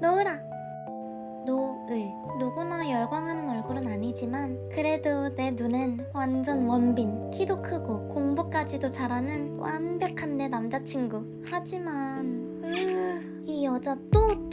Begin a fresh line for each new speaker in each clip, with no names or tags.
노을아. 노을 누구나 열광하는 얼굴은 아니지만 그래도 내 눈엔 완전 원빈 키도 크고 공부까지도 잘하는 완벽한 내 남자친구. 하지만 으, 이 여자 또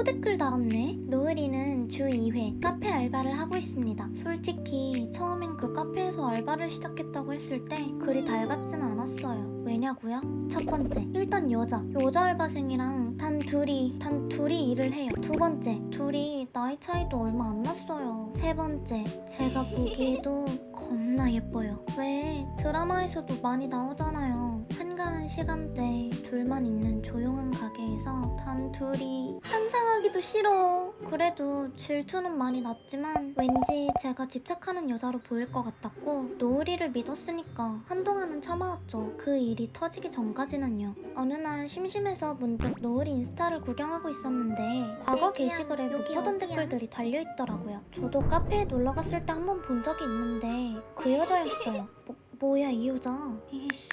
또또 댓글 달았네. 노을이는 주 2회 카페 알바를 하고 있습니다. 솔직히 처음엔 그 카페에서 알바를 시작했다고 했을 때 그리 달갑진 않았어요. 왜냐고요? 첫 번째 일단 여자. 여자 알바생이랑 단 둘이 단 둘이 일을 해요. 두 번째 둘이 나이 차이도 얼마 안 났어요. 세 번째 제가 보기에도 겁나 예뻐요. 왜? 드라마에서도 많이 나오잖아요 한가한 시간대 둘만 있는 조용한 가게에서 단 둘이 상상하기도 싫어. 그래도 질투는 많이 났지만 왠지 제가 집착하는 여자로 보일 것 같았고 노을이를 믿었으니까 한동안은 참아왔죠. 그 일이 터지기 전까지는요. 어느 날 심심해서 문득 노을이 인스타를 구경하고 있었는데 과거 게시글에 못 보던 댓글들이 달려있더라고요. 저도 카페에 놀러 갔을 때 한 번 본 적이 있는데 그 여자였어요. 뭐, 뭐야 이 여자? 이씨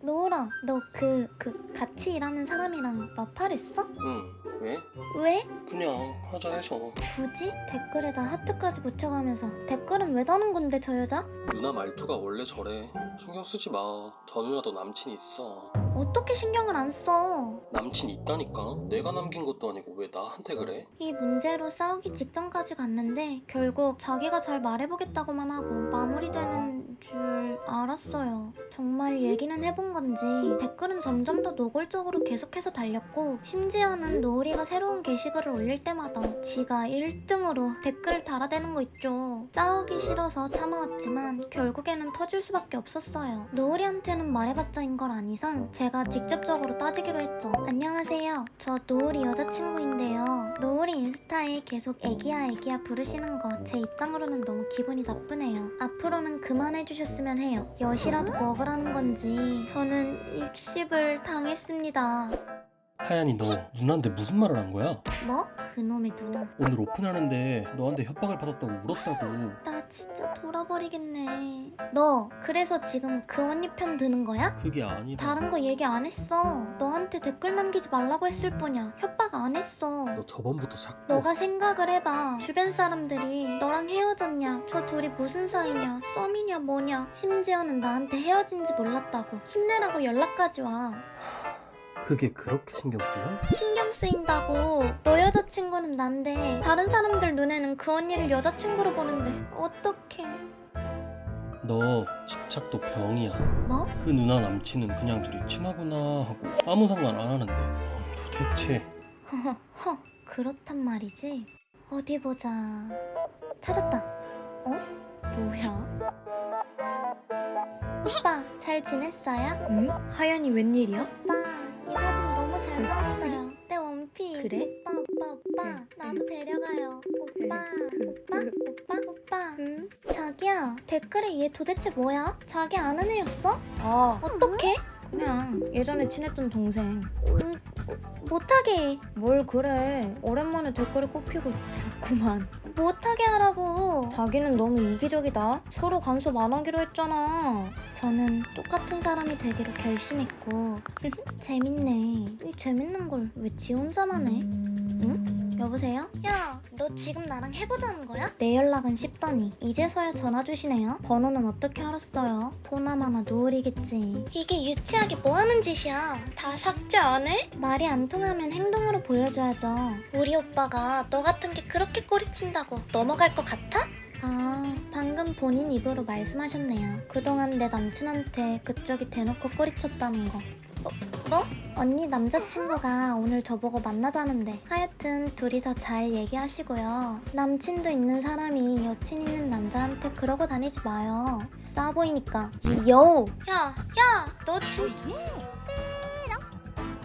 노을아 너그 그 같이 일하는 사람이랑 마팔했어?
응, 왜?
왜?
그냥 하자 해서
굳이? 댓글에다 하트까지 붙여가면서 댓글은 왜 다는 건데 저 여자?
누나 말투가 원래 저래 신경 쓰지 마 저 누나도 남친 있어
어떻게 신경을 안 써?
남친 있다니까 내가 남긴 것도 아니고 왜 나한테 그래?
이 문제로 싸우기 직전까지 갔는데 결국 자기가 잘 말해보겠다고만 하고 마무리되는 줄 알았어요. 정말 얘기는 해본 건지 댓글은 점점 더 노골적으로 계속해서 달렸고 심지어는 노을이가 새로운 게시글을 올릴 때마다 지가 1등으로 댓글을 달아대는 거 있죠. 싸우기 싫어서 참아왔지만 결국에는 터질 수밖에 없었어요. 노을이한테는 말해봤자 인 걸 안 이상 제가 직접적으로 따지기로 했죠. 안녕하세요. 저 노을이 여자친구인데요. 노을이 인스타에 계속 애기야 애기야 부르시는 거 제 입장으로는 너무 기분이 나쁘네요. 앞으로는 그만해 주셨으면 해요. 엿이라도 먹으라는 건지 저는 익십을 당했습니다.
하얀이 너 누나한테 무슨 말을 한 거야?
뭐? 그놈의 누나.
오늘 오픈하는데 너한테 협박을 받았다고 울었다고
나 진짜 돌아버리겠네. 너 그래서 지금 그 언니 편 드는 거야?
그게 아니라
다른 거 얘기 안 했어. 너한테 댓글 남기지 말라고 했을 뿐이야. 협박 안 했어.
너 저번부터 자꾸
너가 생각을 해봐. 주변 사람들이 너랑 헤어졌냐? 저 둘이 무슨 사이냐? 썸이냐 뭐냐? 심지어는 나한테 헤어진지 몰랐다고. 힘내라고 연락까지 와.
그게 그렇게 신경 쓰여?
신경 쓰인다고. 너 여자친구는 난데 다른 사람들 눈에는 그 언니를 여자친구로 보는데 어떡해.
너 집착도 병이야
뭐?
그 누나 남친은 그냥 둘이 친하구나 하고 아무 상관 안 하는데 도대체
허, 그렇단 말이지. 어디 보자. 찾았다. 어? 뭐야? 오빠, 잘 지냈어요?
응? 하연이 웬일이야?
오빠, 나왔어요. 내 원피.
그래?
오빠, 오빠, 오빠. 나도 데려가요. 오빠, 오빠, 오빠, 오빠.
응?
자기야, 댓글에 얘 도대체 뭐야? 자기 아는 애였어?
아
어떡해?
그냥 예전에 친했던 동생
음, 못하게.
뭘 그래. 오랜만에 댓글에 꼽히고 좋구만.
못하게 하라고.
자기는 너무 이기적이다. 서로 간섭 안 하기로 했잖아.
저는 똑같은 사람이 되기로 결심했고. 재밌네. 이 재밌는 걸 왜 지 혼자만 해?
응?
여보세요? 야 너 지금 나랑 해보자는 거야? 내 연락은 쉽더니 이제서야 전화 주시네요 번호는 어떻게 알았어요? 보나마나 노을이겠지 이게 유치하게 뭐 하는 짓이야 다 삭제 안 해? 말이 안 통하면 행동으로 보여줘야죠 우리 오빠가 너 같은 게 그렇게 꼬리친다고 넘어갈 것 같아? 아, 방금 본인 입으로 말씀하셨네요. 그동안 내 남친한테 그쪽이 대놓고 꼬리쳤다는 거. 어, 뭐? 언니 남자친구가 오늘 저보고 만나자는데 하여튼 둘이서 잘 얘기하시고요. 남친도 있는 사람이 여친 있는 남자한테 그러고 다니지 마요. 싸 보이니까. 이 여우! 야, 야! 너 진짜...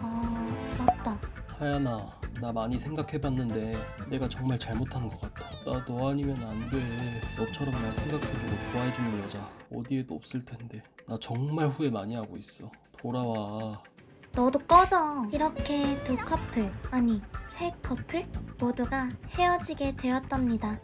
아, 맞다.
하얀아 나 많이 생각해봤는데 내가 정말 잘못한 것 같아 나 너 아니면 안돼 너처럼 날 생각해주고 좋아해주는 여자 어디에도 없을 텐데 나 정말 후회 많이 하고 있어 돌아와
너도 꺼져. 이렇게 두 커플, 아니, 세 커플 모두가 헤어지게 되었답니다.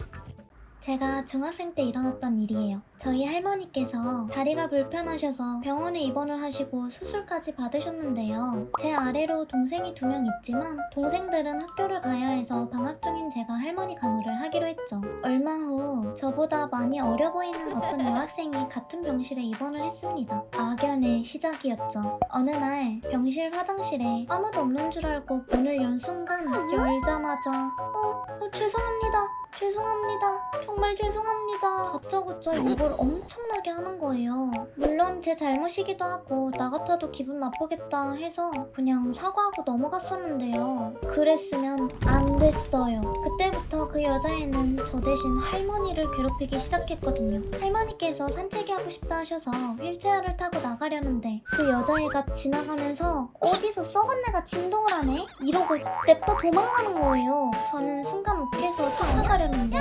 제가 중학생 때 일어났던 일이에요. 저희 할머니께서 다리가 불편하셔서 병원에 입원을 하시고 수술까지 받으셨는데요. 제 아래로 동생이 두 명 있지만 동생들은 학교를 가야 해서 방학 중인 제가 할머니 간호를 하기로 했죠. 얼마 후 저보다 많이 어려 보이는 어떤 여학생이 같은 병실에 입원을 했습니다. 악연의 시작이었죠. 어느 날 병실 화장실에 아무도 없는 줄 알고 문을 연 순간 열자마자 어, 어 죄송합니다. 죄송합니다. 정말 죄송합니다. 다짜고짜 욕을 엄청나게 하는 거예요. 물론 제 잘못이기도 하고 나 같아도 기분 나쁘겠다 해서 그냥 사과하고 넘어갔었는데요. 그랬으면 안 됐어요. 그때부터 그 여자애는 저 대신 할머니를 괴롭히기 시작했거든요. 할머니께서 산책이 하고 싶다 하셔서 휠체어를 타고 나가려는데 그 여자애가 지나가면서 어디서 썩은 내가 진동을 하네? 이러고 냅다 도망가는 거예요. 저는 순간 욱해서 쫓아가려는 데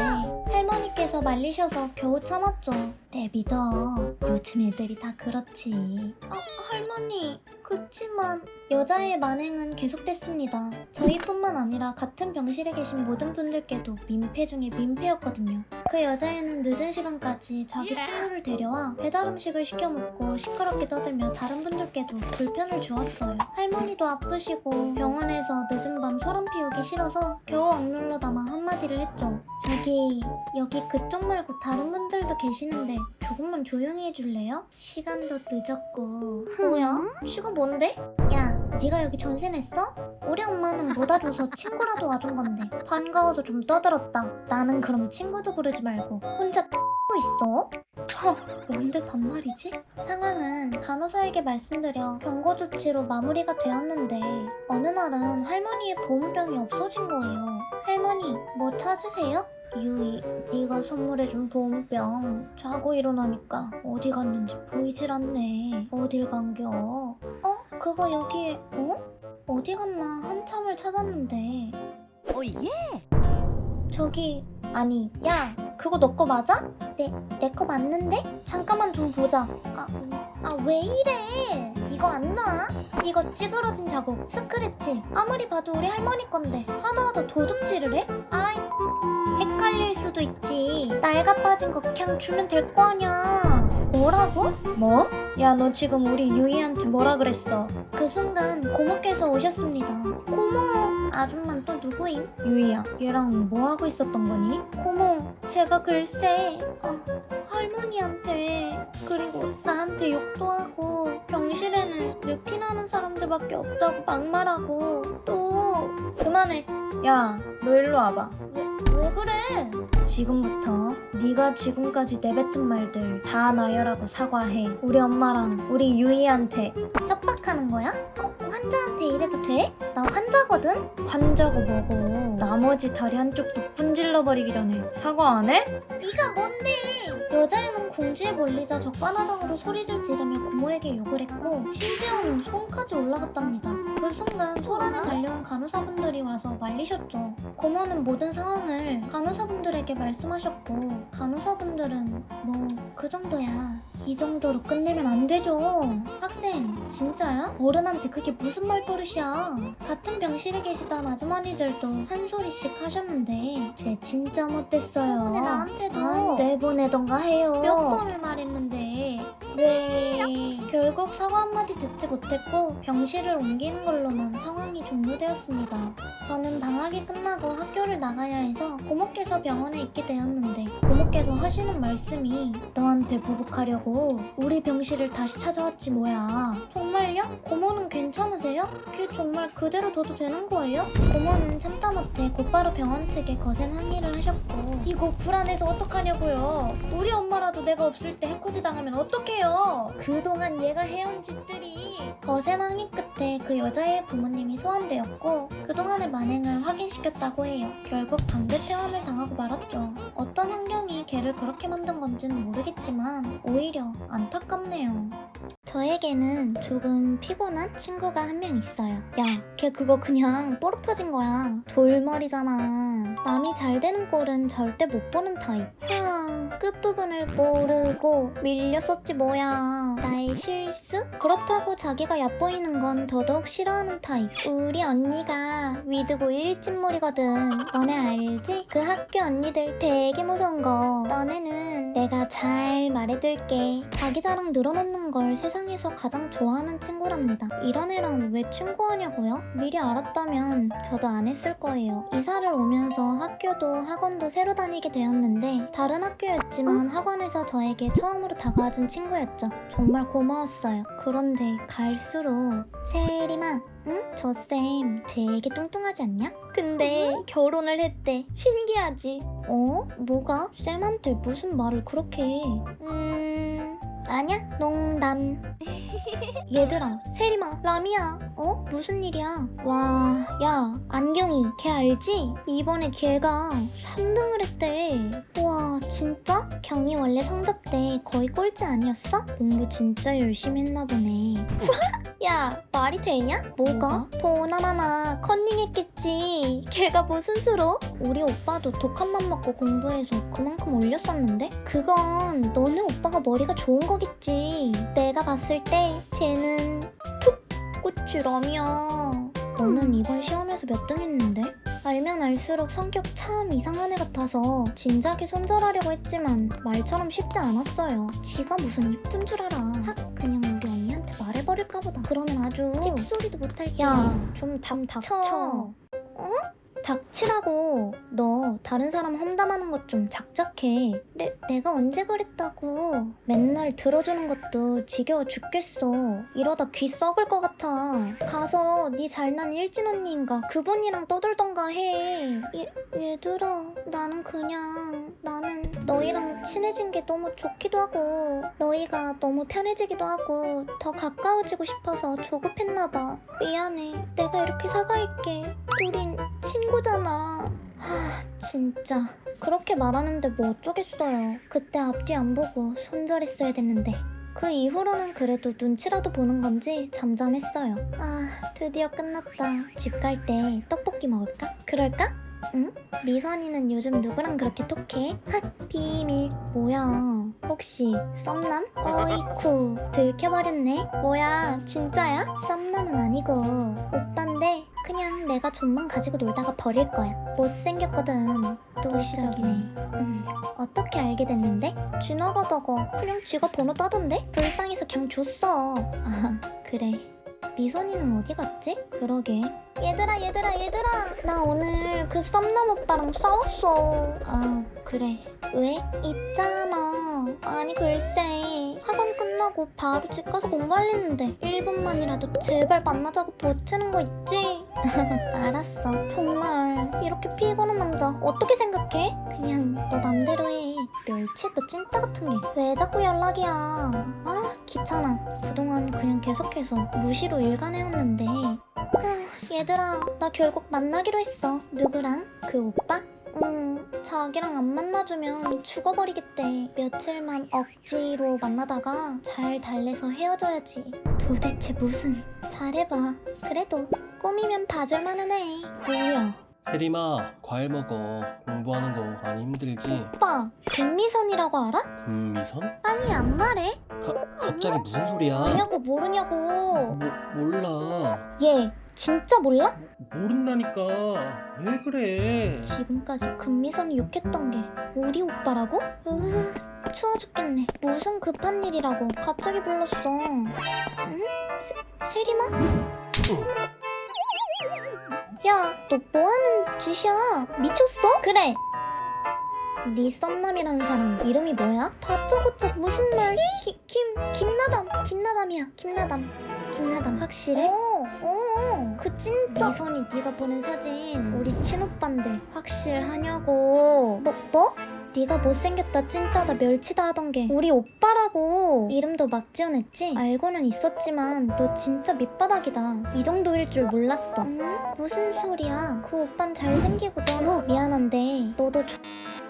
할머니께서 말리셔서 겨우 참았죠. 내 믿어. 요즘 애들이 다 그렇지. 아, 할머니. 그치만 여자의 만행은 계속됐습니다. 저희뿐만 아니라 같은 병실에 계신 모든 분들께도 민폐 중에 민폐였거든요. 그 여자애는 늦은 시간까지 자기 친구를 데려와 배달 음식을 시켜 먹고 시끄럽게 떠들며 다른 분들께도 불편을 주었어요. 할머니도 아프시고 병원에서 늦은 밤 소름 피우기 싫어서 겨우 억눌러 담아 한마디를 했죠. 저기 여기 그쪽 말고 다른 분들도 계시는데 조금만 조용히 해줄래요? 시간도 늦었고 뭐야? 시간 뭔데? 야 네가 여기 전세 냈어? 우리 엄마는 못 와줘서 친구라도 와준 건데 반가워서 좀 떠들었다 나는 그럼 친구도 부르지 말고 혼자 있어? 허, 뭔데 반말이지? 상황은 간호사에게 말씀드려 경고 조치로 마무리가 되었는데 어느 날은 할머니의 보온병이 없어진 거예요. 할머니, 뭐 찾으세요? 유이, 네가 선물해준 보온병 자고 일어나니까 어디 갔는지 보이질 않네. 어딜 간겨? 어? 그거 여기에 어? 어디 갔나 한참을 찾았는데
오 예.
저기 아니 야 그거 너 거 맞아? 내 내 거 맞는데? 잠깐만 좀 보자 아 아 왜 이래 이거 안 놔? 이거 찌그러진 자국 스크래치 아무리 봐도 우리 할머니 건데 하나하나 도둑질을 해? 아이 헷갈릴 수도 있지 낡아 빠진 거 그냥 주면 될 거 아냐 뭐라고? 뭐? 야 너 지금 우리 유이한테 뭐라 그랬어? 그 순간 고모께서 오셨습니다 고모 아줌만 또 누구임? 유이야 얘랑 뭐 하고 있었던 거니? 고모 제가 글쎄 어, 할머니한테 그리고 나한테 욕도 하고 병실에는 루틴하는 사람들밖에 없다고 막말하고 또 그만해 야 너 일로 와봐 왜, 왜 그래? 지금부터 네가 지금까지 내뱉은 말들 다 나열하고 사과해 우리 엄마랑 우리 유이한테 협박하는 거야? 어, 환자한테 이래도 돼? 나 환자거든? 환자고 뭐고 나머지 다리 한쪽도 분질러 버리기 전에 사과 안 해? 네가 뭔데? 여자애는 궁지에 몰리자 적반하장으로 소리를 지르며 고모에게 욕을 했고 심지어는 손까지 올라갔답니다. 그 순간 소란에 달려온 간호사분들이 와서 말리셨죠. 고모는 모든 상황을 간호사분들에게 말씀하셨고 간호사분들은 뭐 그 정도야. 이 정도로 끝내면 안 되죠. 학생, 진짜야? 어른한테 그게 무슨 말버릇이야? 같은 병실에 계시던 아주머니들도 한 소리씩 하셨는데 쟤 진짜 못됐어요. 때문에 나한테도 안 내보내던가 해요. 몇 번을 말했는데 왜? 결국 사과 한마디 듣지 못했고 병실을 옮기는 걸로만 상황이 종료되었습니다. 저는 방학이 끝나고 학교를 나가야 해서 고모께서 병원에 있게 되었는데 고모께서 하시는 말씀이 너한테 보복하려고 우리 병실을 다시 찾아왔지 뭐야. 정말 요? 고모는 괜찮으세요? 걔 정말 그대로 둬도 되는 거예요? 고모는 참다 못해 곧바로 병원 측에 거센 항의를 하셨고 이거 불안해서 어떡하냐고요. 우리 엄마라도 내가 없을 때 해코지 당하면 어떡해요. 그동안 얘가 해온 짓들이 거센 항의 끝에 그 여자의 부모님이 소환되었고 그동안의 만행을 확인시켰다고 해요. 결국 강제 퇴원을 당하고 말았죠. 어떤 환경이 걔를 그렇게 만든 건지는 모르겠지만 오히려 안타깝네요. 저에게는 조금 피곤한 친구가 한 명 있어요. 야, 걔 그거 그냥 뽀록 터진 거야. 돌머리잖아. 남이 잘 되는 꼴은 절대 못 보는 타입. 하, 끝부분을 모르고 밀렸었지 뭐야. 나의 실수? 그렇다고 자기가 얕보이는 건 더더욱 싫어하는 타입. 우리 언니가 위드고 일진몰이거든. 너네 알지? 그 학교 언니들 되게 무서운 거. 너네는 내가 잘 말해둘게. 자기 자랑 늘어놓는 걸 세상에서 가장 좋아하는 친구랍니다. 이런 애랑 왜 친구하냐고요? 미리 알았다면 저도 안 했을 거예요. 이사를 오면서 학교도 학원도 새로 다니게 되었는데 다른 학교였지만 학원에서 저에게 처음으로 다가와준 친구였죠. 정말 고마웠어요. 그런데 갈수록 세리마 응? 저 쌤 되게 뚱뚱하지 않냐? 근데 결혼을 했대. 신기하지? 어? 뭐가? 쌤한테 무슨 말을 그렇게 해? 음... 아냐? 농담. 얘들아, 세리마, 라미야. 어? 무슨 일이야? 와, 야, 안경이, 걔 알지? 이번에 걔가 3등을 했대. 와, 진짜? 경이 원래 성적 때 거의 꼴찌 아니었어? 공부 진짜 열심히 했나 보네. 야, 말이 되냐? 뭐가? 보나마나 컨닝했겠지. 걔가 무슨 수로? 우리 오빠도 독한 맘 먹고 공부해서 그만큼 올렸었는데? 그건 너네 오빠가 머리가 좋은 거겠지. 내가 봤을 때 쟤는 푹 꾸추럼이야. 너는 이번 시험에서 몇 등 했는데? 알면 알수록 성격 참 이상한 애 같아서 진작에 손절하려고 했지만 말처럼 쉽지 않았어요. 지가 무슨 이쁜 줄 알아. 확 그냥 우리 언니한테 말해버릴까 보다. 그러면 아주 찍소리도 못할게. 야, 좀담 닥쳐. 어? 닥치라고. 너 다른 사람 험담하는 것 좀 작작해. 내, 내가 언제 그랬다고. 맨날 들어주는 것도 지겨워 죽겠어. 이러다 귀 썩을 것 같아. 가서 네 잘난 일진 언니인가 그분이랑 떠들던가 해. 얘, 얘들아, 나는 그냥 나는 너희랑 친해진 게 너무 좋기도 하고 너희가 너무 편해지기도 하고 더 가까워지고 싶어서 조급했나 봐. 미안해. 내가 이렇게 사과할게. 우린 친구 잖아. 하, 진짜. 그렇게 말하는데 뭐 어쩌겠어요. 그때 앞뒤 안 보고 손절했어야 됐는데. 그 이후로는 그래도 눈치라도 보는 건지 잠잠했어요. 아, 드디어 끝났다. 집 갈 때 떡볶이 먹을까? 그럴까? 응? 미선이는 요즘 누구랑 그렇게 톡해? 핫, 비밀. 뭐야? 혹시 썸남? 어이쿠, 들켜버렸네. 뭐야, 진짜야? 썸남은 아니고 오빠인데 그냥 내가 좀만 가지고 놀다가 버릴 거야. 못생겼거든. 또 시작이네. 음, 어떻게 알게 됐는데? 지나가다가 그냥 지가 번호 따던데? 불쌍해서 그냥 줬어. 아, 그래. 미선이는 어디 갔지? 그러게. 얘들아, 얘들아, 얘들아. 나 오늘 그 썸남 오빠랑 싸웠어. 아, 그래. 왜? 있잖아. 아니, 글쎄. 학원 끝나고 바로 집 가서 공부하려는데 1분만이라도 제발 만나자고 버티는 거 있지? 알았어. 정말 이렇게 피곤한 남자 어떻게 생각해? 그냥 너 맘대로 해. 멸치에 또 찐따 같은 게 왜 자꾸 연락이야? 아 귀찮아. 그동안 그냥 계속해서 무시로 일관해왔는데. 아, 얘들아 나 결국 만나기로 했어. 누구랑? 그 오빠? 음, 자기랑 안 만나주면 죽어버리겠대. 며칠만 억지로 만나다가 잘 달래서 헤어져야지. 도대체 무슨. 잘해봐. 그래도 꾸미면 봐줄만은 해. 뭐야?
세리마 과일 먹어 공부하는 거 많이 힘들지?
오빠, 금미선이라고 알아?
금미선?
아니, 안 말해?
가, 갑자기 무슨 소리야?
뭐냐고 모르냐고.
모, 몰라
얘, 진짜 몰라?
모른다니까 왜 그래
지금까지 금미선이 욕했던 게 우리 오빠라고? 으, 추워 죽겠네. 무슨 급한 일이라고 갑자기 불렀어. 응? 세, 세리마? 야, 너 뭐하는 짓이야? 미쳤어? 그래. 네 썸남이라는 사람 이름이 뭐야? 다짜고짜 무슨 말? 김, 김, 김나담. 김나담이야. 김나담. 김나담 확실해? 어, 어. 그 찐따. 미선이 네가 보낸 사진 우리 친오빠인데 확실하냐고. 뭐, 뭐? 네가 못생겼다 찐따다 멸치다 하던 게 우리 오빠라고 이름도 막 지어냈지? 알고는 있었지만 너 진짜 밑바닥이다 이 정도일 줄 몰랐어 음? 무슨 소리야 그 오빤 잘생기고 너 미안한데 너도 X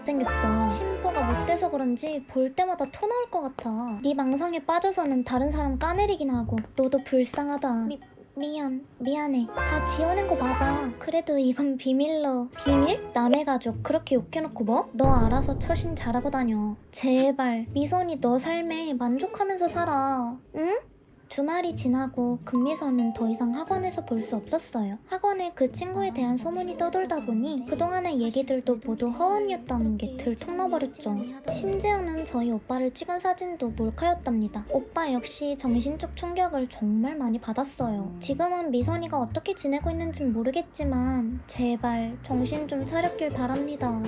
못생겼어. 심보가 못 돼서 그런지 볼 때마다 토 나올 것 같아. 네 망상에 빠져서는 다른 사람 까내리긴 하고 너도 불쌍하다. 미, 미안, 미안해. 다 지어낸 거 맞아. 그래도 이건 비밀로. 비밀? 남의 가족 그렇게 욕해놓고 뭐? 너 알아서 처신 잘하고 다녀. 제발 미선이 너 삶에 만족하면서 살아. 응? 주말이 지나고 금미선은 더 이상 학원에서 볼 수 없었어요. 학원에 그 친구에 대한 소문이 떠돌다 보니 그동안의 얘기들도 모두 허언이었다는 게 들통나버렸죠. 심지어는 저희 오빠를 찍은 사진도 몰카였답니다. 오빠 역시 정신적 충격을 정말 많이 받았어요. 지금은 미선이가 어떻게 지내고 있는진 모르겠지만 제발 정신 좀 차렸길 바랍니다.